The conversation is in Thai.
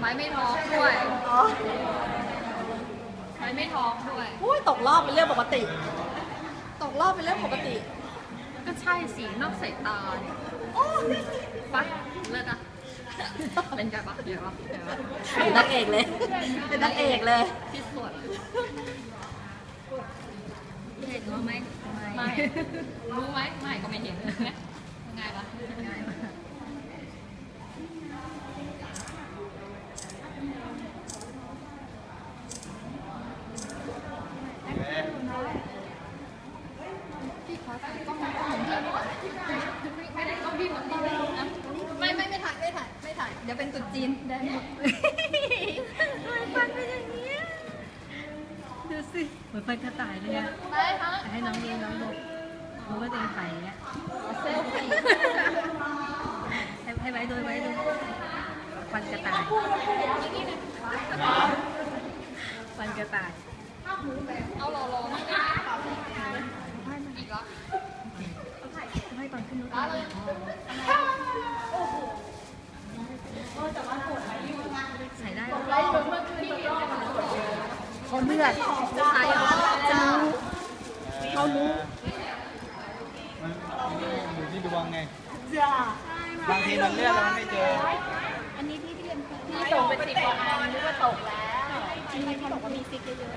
ไม้ไม่ท้องด้วยอ๋อไม้ไม่ท้องด้วย อุ้ยตกรอบเป็นเรื่องปกติ ตกรอบเป็นเรื่องปกติ ก็ใช่สีนอกสายตาเนี่ยปะเลิศอะเป็นไงปะเดี๋ยวปะเดี๋ยวปะเป็นนักเอกเลย เป็นนักเอกเลย ที่สุดเห็นว่าไหมไม่ รู้ไหมไม่ก็ไม่เห็นง่ายปะง่ายปะพี่ขอถ่ายกล้องกล้องพี่ ไม่ได้กล้องพี่มันต้องนะไม่ไม่ไม่ถ่ายไม่ถ่ายไม่ถ่ายเดี๋ยวเป็นตุ๊ดจีนได้หมดทำไมฟันเป็นอย่างนี้ยดูสิเหมือนฟันกระต่ายเลยอะได้ฮะให้น้องดูน้องดูรู้ว่าตัวเองไข่เนี่ยเซลฟี่ให้ให้ไว้ดูไว้ดูฟันกระต่ายฟันกระต่าย เอารอรอมาอีกแล้วให้ตอนขึ้นรถใส่ได้เหรอเขาเลือดใช่เหรอเขารู้มันอยู่ที่ดวงไงจ้าบางทีมันเลือนแล้วมันไม่เจอ อันนี้ที่ที่เรียนพี่ส่งไปสิบวันนึกว่าตกแล้วอันนี้เขาบอกว่ามีซิกเยอะ